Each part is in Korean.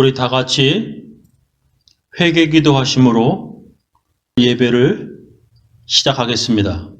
우리 다 같이 회개 기도하심으로 예배를 시작하겠습니다.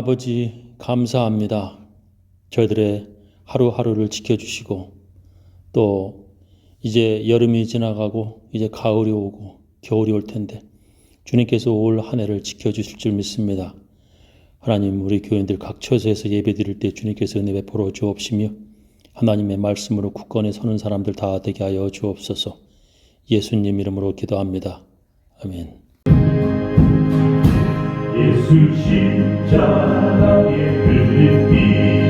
아버지 감사합니다. 저희들의 하루하루를 지켜주시고 또 이제 여름이 지나가고 이제 가을이 오고 겨울이 올 텐데 주님께서 올 한 해를 지켜주실 줄 믿습니다. 하나님 우리 교인들 각 처소에서 예배 드릴 때 주님께서 은혜 베풀어 주옵시며 하나님의 말씀으로 굳건히 서는 사람들 다 되게 하여 주옵소서 예수님 이름으로 기도합니다. 아멘. 예수 십자가에 흘린 피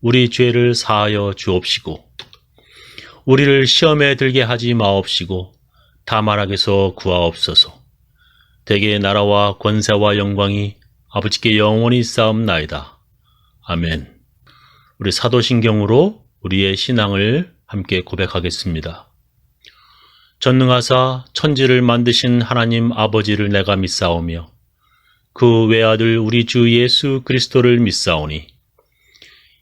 우리 죄를 사하여 주옵시고 우리를 시험에 들게 하지 마옵시고 악에서 구하옵소서 대개 나라와 권세와 영광이 아버지께 영원히 싸움나이다. 아멘. 우리 사도신경으로 우리의 신앙을 함께 고백하겠습니다. 전능하사 천지를 만드신 하나님 아버지를 내가 믿사오며 그 외아들 우리 주 예수 그리스도를 믿사오니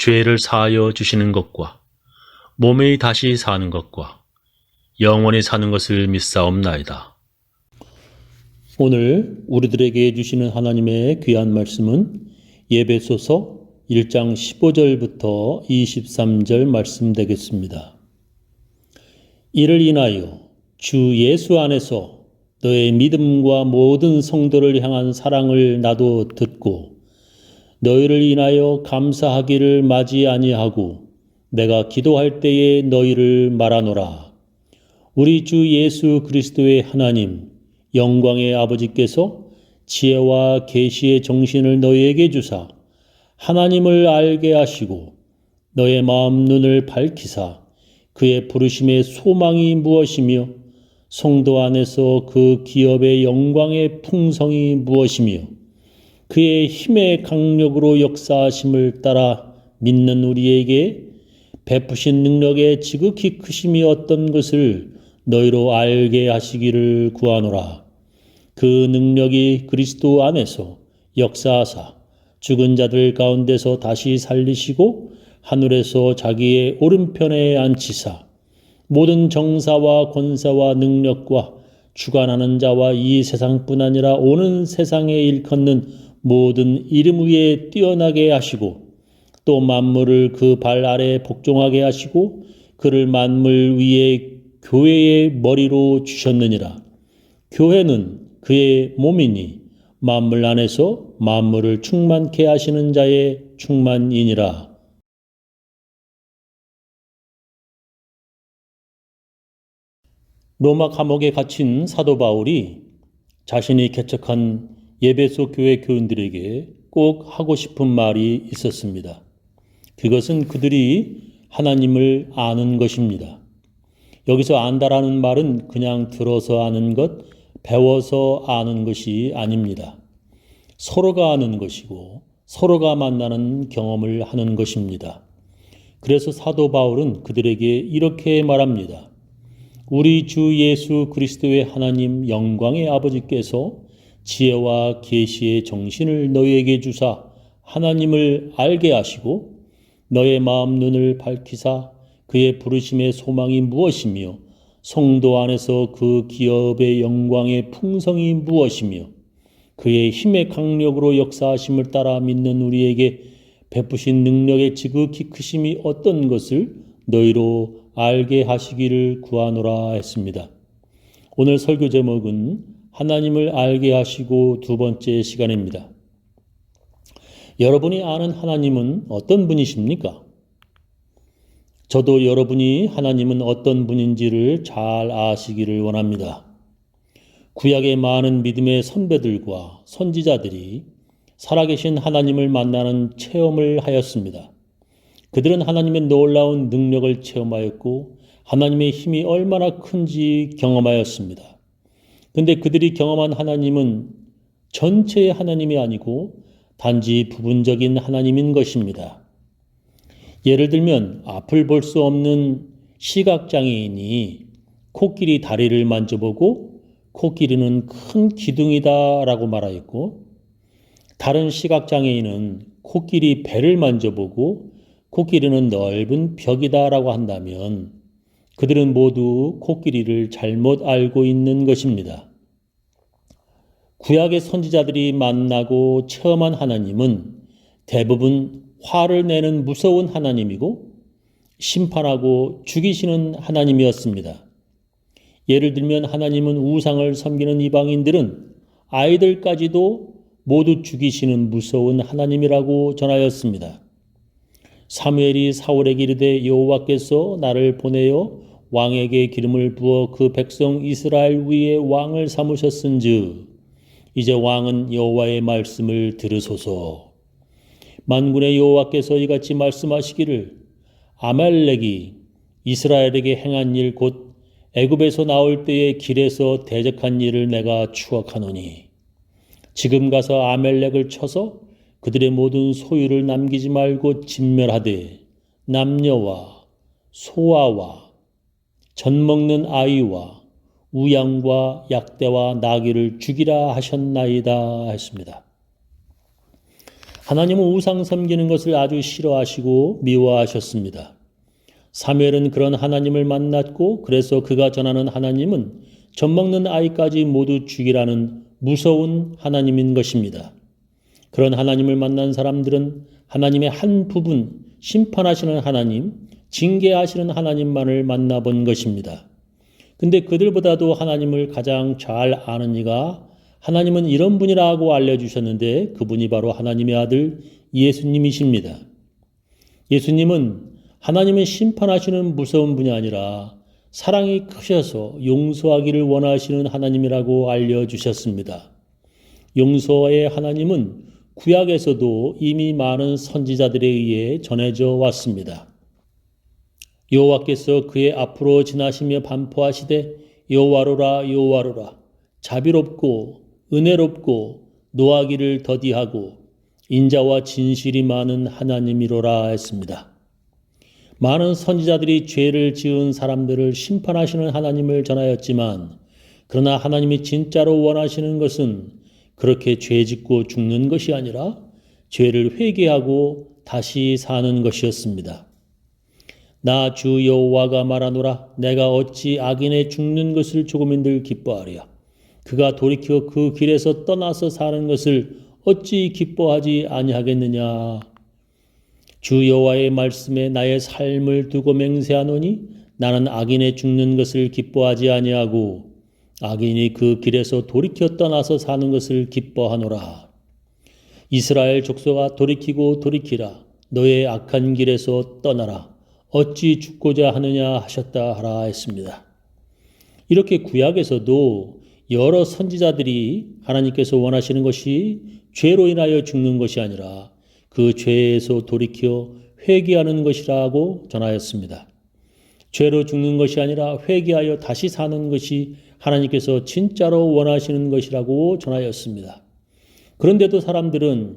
죄를 사하여 주시는 것과 몸이 다시 사는 것과 영원히 사는 것을 믿사옵나이다. 오늘 우리들에게 주시는 하나님의 귀한 말씀은 예배소서 1장 15절부터 23절 말씀 되겠습니다. 이를 인하여 주 예수 안에서 너의 믿음과 모든 성도를 향한 사랑을 나도 듣고 너희를 인하여 감사하기를 맞이 아니하고 내가 기도할 때에 너희를 말하노라. 우리 주 예수 그리스도의 하나님 영광의 아버지께서 지혜와 계시의 정신을 너희에게 주사 하나님을 알게 하시고 너의 마음 눈을 밝히사 그의 부르심의 소망이 무엇이며 성도 안에서 그 기업의 영광의 풍성이 무엇이며 그의 힘의 강력으로 역사하심을 따라 믿는 우리에게 베푸신 능력의 지극히 크심이 어떤 것을 너희로 알게 하시기를 구하노라. 그 능력이 그리스도 안에서 역사하사 죽은 자들 가운데서 다시 살리시고 하늘에서 자기의 오른편에 앉히사 모든 정사와 권사와 능력과 주관하는 자와 이 세상뿐 아니라 오는 세상에 일컫는 모든 이름 위에 뛰어나게 하시고 또 만물을 그 발 아래 복종하게 하시고 그를 만물 위에 교회의 머리로 주셨느니라. 교회는 그의 몸이니 만물 안에서 만물을 충만케 하시는 자의 충만이니라. 로마 감옥에 갇힌 사도 바울이 자신이 개척한 예배소 교회 교인들에게 꼭 하고 싶은 말이 있었습니다. 그것은 그들이 하나님을 아는 것입니다. 여기서 안다라는 말은 그냥 들어서 아는 것, 배워서 아는 것이 아닙니다. 서로가 아는 것이고 서로가 만나는 경험을 하는 것입니다. 그래서 사도 바울은 그들에게 이렇게 말합니다. 우리 주 예수 그리스도의 하나님 영광의 아버지께서 지혜와 계시의 정신을 너희에게 주사 하나님을 알게 하시고 너의 마음 눈을 밝히사 그의 부르심의 소망이 무엇이며 성도 안에서 그 기업의 영광의 풍성이 무엇이며 그의 힘의 강력으로 역사하심을 따라 믿는 우리에게 베푸신 능력의 지극히 크심이 어떤 것을 너희로 알게 하시기를 구하노라 했습니다. 오늘 설교 제목은 하나님을 알게 하시고 두 번째 시간입니다. 여러분이 아는 하나님은 어떤 분이십니까? 저도 여러분이 하나님은 어떤 분인지를 잘 아시기를 원합니다. 구약의 많은 믿음의 선배들과 선지자들이 살아계신 하나님을 만나는 체험을 하였습니다. 그들은 하나님의 놀라운 능력을 체험하였고 하나님의 힘이 얼마나 큰지 경험하였습니다. 근데 그들이 경험한 하나님은 전체의 하나님이 아니고 단지 부분적인 하나님인 것입니다. 예를 들면 앞을 볼 수 없는 시각장애인이 코끼리 다리를 만져보고 코끼리는 큰 기둥이다 라고 말하였고 다른 시각장애인은 코끼리 배를 만져보고 코끼리는 넓은 벽이다 라고 한다면 그들은 모두 코끼리를 잘못 알고 있는 것입니다. 구약의 선지자들이 만나고 체험한 하나님은 대부분 화를 내는 무서운 하나님이고 심판하고 죽이시는 하나님이었습니다. 예를 들면 하나님은 우상을 섬기는 이방인들은 아이들까지도 모두 죽이시는 무서운 하나님이라고 전하였습니다. 사무엘이 사울에게 이르되 여호와께서 나를 보내어 왕에게 기름을 부어 그 백성 이스라엘 위에 왕을 삼으셨은즉 이제 왕은 여호와의 말씀을 들으소서. 만군의 여호와께서 이같이 말씀하시기를 아말렉이 이스라엘에게 행한 일 곧 애굽에서 나올 때의 길에서 대적한 일을 내가 추억하노니 지금 가서 아멜렉을 쳐서 그들의 모든 소유를 남기지 말고 진멸하되 남녀와 소아와 젖 먹는 아이와 우양과 약대와 나귀를 죽이라 하셨나이다 했습니다. 하나님은 우상 섬기는 것을 아주 싫어하시고 미워하셨습니다. 사무엘은 그런 하나님을 만났고 그래서 그가 전하는 하나님은 젖 먹는 아이까지 모두 죽이라는 무서운 하나님인 것입니다. 그런 하나님을 만난 사람들은 하나님의 한 부분 심판하시는 하나님, 징계하시는 하나님만을 만나본 것입니다. 근데 그들보다도 하나님을 가장 잘 아는 이가 하나님은 이런 분이라고 알려주셨는데 그분이 바로 하나님의 아들 예수님이십니다. 예수님은 하나님은 심판하시는 무서운 분이 아니라 사랑이 크셔서 용서하기를 원하시는 하나님이라고 알려주셨습니다. 용서의 하나님은 구약에서도 이미 많은 선지자들에 의해 전해져 왔습니다. 여호와께서 그의 앞으로 지나시며 반포하시되 여호와로라 여호와로라 자비롭고 은혜롭고 노하기를 더디하고 인자와 진실이 많은 하나님이로라 했습니다. 많은 선지자들이 죄를 지은 사람들을 심판하시는 하나님을 전하였지만 그러나 하나님이 진짜로 원하시는 것은 그렇게 죄 짓고 죽는 것이 아니라 죄를 회개하고 다시 사는 것이었습니다. 나 주 여호와가 말하노라 내가 어찌 악인의 죽는 것을 조금인들 기뻐하랴? 그가 돌이켜 그 길에서 떠나서 사는 것을 어찌 기뻐하지 아니하겠느냐? 주 여호와의 말씀에 나의 삶을 두고 맹세하노니 나는 악인의 죽는 것을 기뻐하지 아니하고 악인이 그 길에서 돌이켜 떠나서 사는 것을 기뻐하노라. 이스라엘 족속아 돌이키고 돌이키라. 너의 악한 길에서 떠나라 어찌 죽고자 하느냐 하셨다 하라 했습니다. 이렇게 구약에서도 여러 선지자들이 하나님께서 원하시는 것이 죄로 인하여 죽는 것이 아니라 그 죄에서 돌이켜 회개하는 것이라고 전하였습니다. 죄로 죽는 것이 아니라 회개하여 다시 사는 것이 하나님께서 진짜로 원하시는 것이라고 전하였습니다. 그런데도 사람들은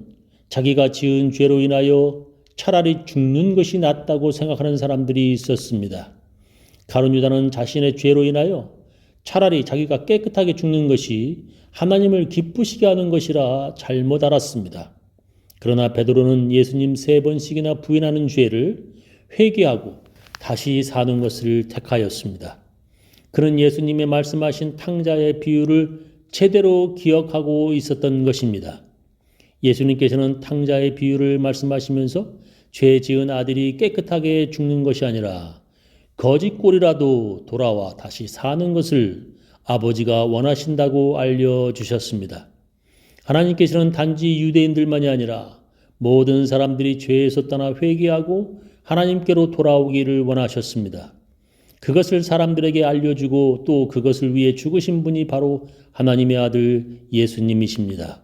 자기가 지은 죄로 인하여 차라리 죽는 것이 낫다고 생각하는 사람들이 있었습니다. 가론 유다는 자신의 죄로 인하여 차라리 자기가 깨끗하게 죽는 것이 하나님을 기쁘시게 하는 것이라 잘못 알았습니다. 그러나 베드로는 예수님 세 번씩이나 부인하는 죄를 회개하고 다시 사는 것을 택하였습니다. 그는 예수님의 말씀하신 탕자의 비유를 제대로 기억하고 있었던 것입니다. 예수님께서는 탕자의 비유를 말씀하시면서 죄 지은 아들이 깨끗하게 죽는 것이 아니라 거짓골이라도 돌아와 다시 사는 것을 아버지가 원하신다고 알려주셨습니다. 하나님께서는 단지 유대인들만이 아니라 모든 사람들이 죄에서 떠나 회개하고 하나님께로 돌아오기를 원하셨습니다. 그것을 사람들에게 알려주고 또 그것을 위해 죽으신 분이 바로 하나님의 아들 예수님이십니다.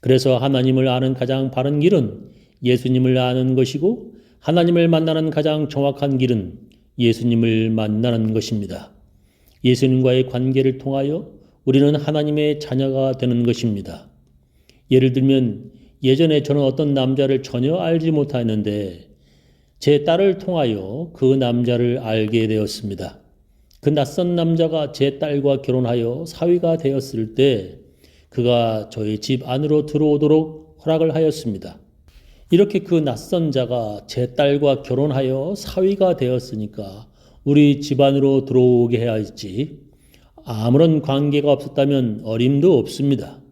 그래서 하나님을 아는 가장 바른 길은 예수님을 아는 것이고 하나님을 만나는 가장 정확한 길은 예수님을 만나는 것입니다. 예수님과의 관계를 통하여 우리는 하나님의 자녀가 되는 것입니다. 예를 들면 예전에 저는 어떤 남자를 전혀 알지 못하였는데 제 딸을 통하여 그 남자를 알게 되었습니다. 그 낯선 남자가 제 딸과 결혼하여 사위가 되었을 때 그가 저희 집 안으로 들어오도록 허락을 하였습니다. 이렇게 그 낯선 자가 제 딸과 결혼하여 사위가 되었으니까 우리 집안으로 들어오게 해야 했지. 아무런 관계가 없었다면 어림도 없습니다.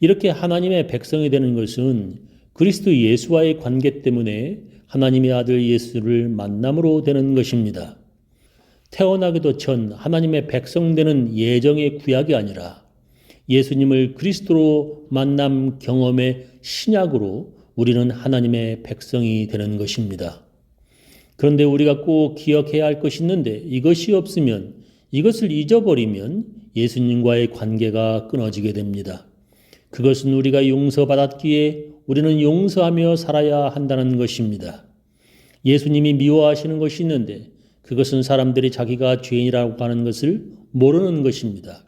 이렇게 하나님의 백성이 되는 것은 그리스도 예수와의 관계 때문에 하나님의 아들 예수를 만남으로 되는 것입니다. 태어나기도 전 하나님의 백성 되는 예정의 구약이 아니라 예수님을 그리스도로 만남 경험의 신약으로 우리는 하나님의 백성이 되는 것입니다. 그런데 우리가 꼭 기억해야 할 것이 있는데 이것이 없으면 이것을 잊어버리면 예수님과의 관계가 끊어지게 됩니다. 그것은 우리가 용서받았기에 우리는 용서하며 살아야 한다는 것입니다. 예수님이 미워하시는 것이 있는데 그것은 사람들이 자기가 죄인이라고 하는 것을 모르는 것입니다.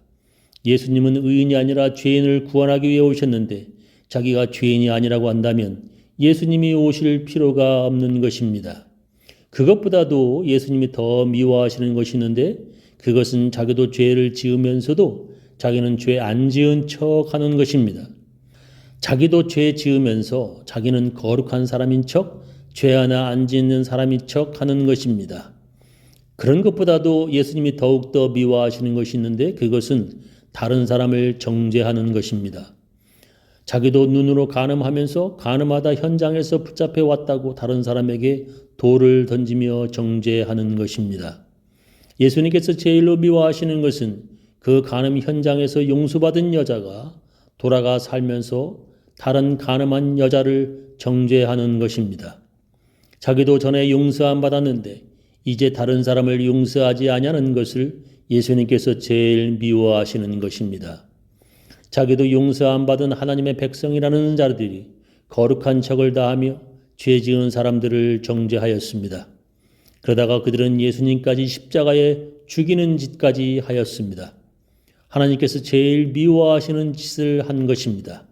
예수님은 의인이 아니라 죄인을 구원하기 위해 오셨는데 자기가 죄인이 아니라고 한다면 예수님이 오실 필요가 없는 것입니다. 그것보다도 예수님이 더 미워하시는 것이 있는데 그것은 자기도 죄를 지으면서도 자기는 죄 안 지은 척 하는 것입니다. 자기도 죄 지으면서 자기는 거룩한 사람인 척, 죄 하나 안 짓는 사람인 척 하는 것입니다. 그런 것보다도 예수님이 더욱더 미워하시는 것이 있는데 그것은 다른 사람을 정죄하는 것입니다. 자기도 눈으로 간음하면서 간음하다 현장에서 붙잡혀 왔다고 다른 사람에게 돌을 던지며 정죄하는 것입니다. 예수님께서 제일로 미워하시는 것은 그 간음 현장에서 용서받은 여자가 돌아가 살면서 다른 간음한 여자를 정죄하는 것입니다. 자기도 전에 용서 안 받았는데 이제 다른 사람을 용서하지 아니하는 것을 예수님께서 제일 미워하시는 것입니다. 자기도 용서 안 받은 하나님의 백성이라는 자들이 거룩한 척을 다하며 죄 지은 사람들을 정죄하였습니다. 그러다가 그들은 예수님까지 십자가에 죽이는 짓까지 하였습니다. 하나님께서 제일 미워하시는 짓을 한 것입니다.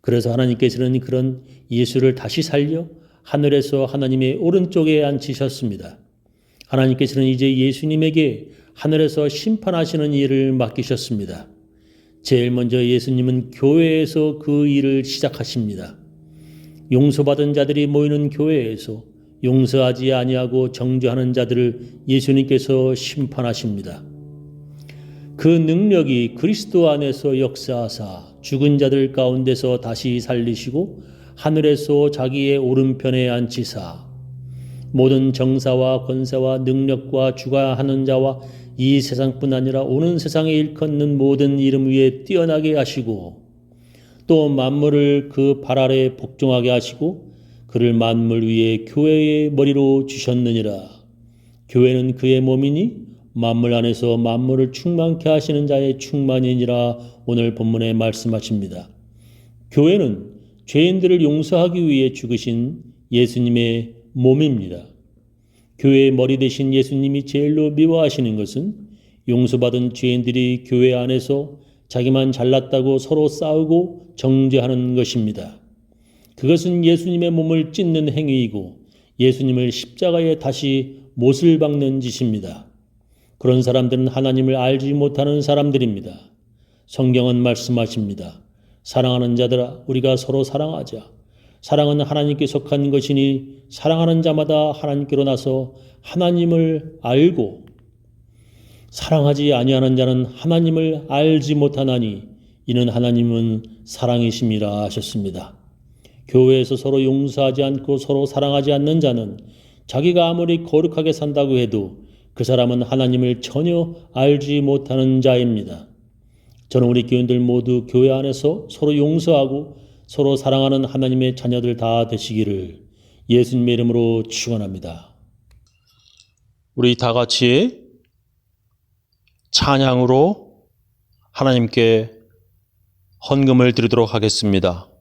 그래서 하나님께서는 그런 예수를 다시 살려 하늘에서 하나님의 오른쪽에 앉히셨습니다. 하나님께서는 이제 예수님에게 하늘에서 심판하시는 일을 맡기셨습니다. 제일 먼저 예수님은 교회에서 그 일을 시작하십니다. 용서받은 자들이 모이는 교회에서 용서하지 아니하고 정죄하는 자들을 예수님께서 심판하십니다. 그 능력이 그리스도 안에서 역사하사 죽은 자들 가운데서 다시 살리시고 하늘에서 자기의 오른편에 앉히사 모든 정사와 권세와 능력과 주관하는 자와 이 세상뿐 아니라 오는 세상에 일컫는 모든 이름 위에 뛰어나게 하시고 또 만물을 그 발 아래 복종하게 하시고 그를 만물 위에 교회의 머리로 주셨느니라. 교회는 그의 몸이니 만물 안에서 만물을 충만케 하시는 자의 충만이니라 오늘 본문에 말씀하십니다. 교회는 죄인들을 용서하기 위해 죽으신 예수님의 몸입니다. 교회의 머리 대신 예수님이 제일로 미워하시는 것은 용서받은 죄인들이 교회 안에서 자기만 잘났다고 서로 싸우고 정죄하는 것입니다. 그것은 예수님의 몸을 찢는 행위이고 예수님을 십자가에 다시 못을 박는 짓입니다. 그런 사람들은 하나님을 알지 못하는 사람들입니다. 성경은 말씀하십니다. 사랑하는 자들아, 우리가 서로 사랑하자. 사랑은 하나님께 속한 것이니 사랑하는 자마다 하나님께로 나서 하나님을 알고 사랑하지 아니하는 자는 하나님을 알지 못하나니 이는 하나님은 사랑이심이라 하셨습니다. 교회에서 서로 용서하지 않고 서로 사랑하지 않는 자는 자기가 아무리 거룩하게 산다고 해도 그 사람은 하나님을 전혀 알지 못하는 자입니다. 저는 우리 교인들 모두 교회 안에서 서로 용서하고 서로 사랑하는 하나님의 자녀들 다 되시기를 예수님의 이름으로 축원합니다. 우리 다 같이 찬양으로 하나님께 헌금을 드리도록 하겠습니다.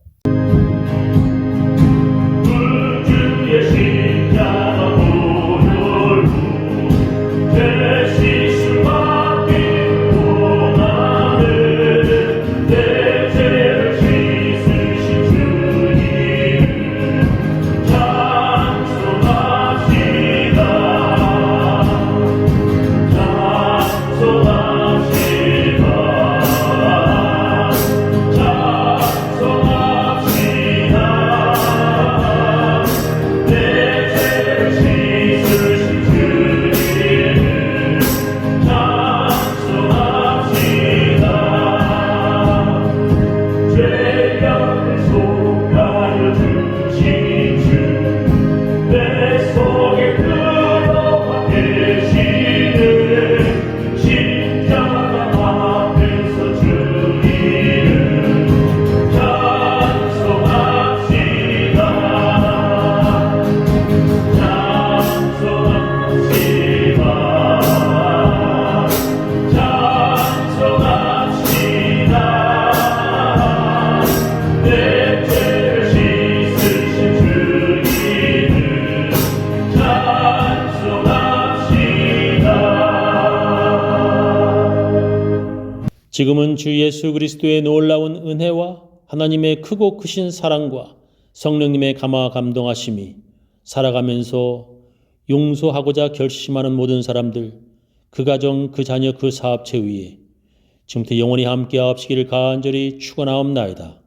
지금은 주 예수 그리스도의 놀라운 은혜와 하나님의 크고 크신 사랑과 성령님의 감화 감동하심이 살아가면서 용서하고자 결심하는 모든 사람들, 그 가정, 그 자녀, 그 사업체 위에 지금부터 영원히 함께 하옵시기를 간절히 축원하옵나이다.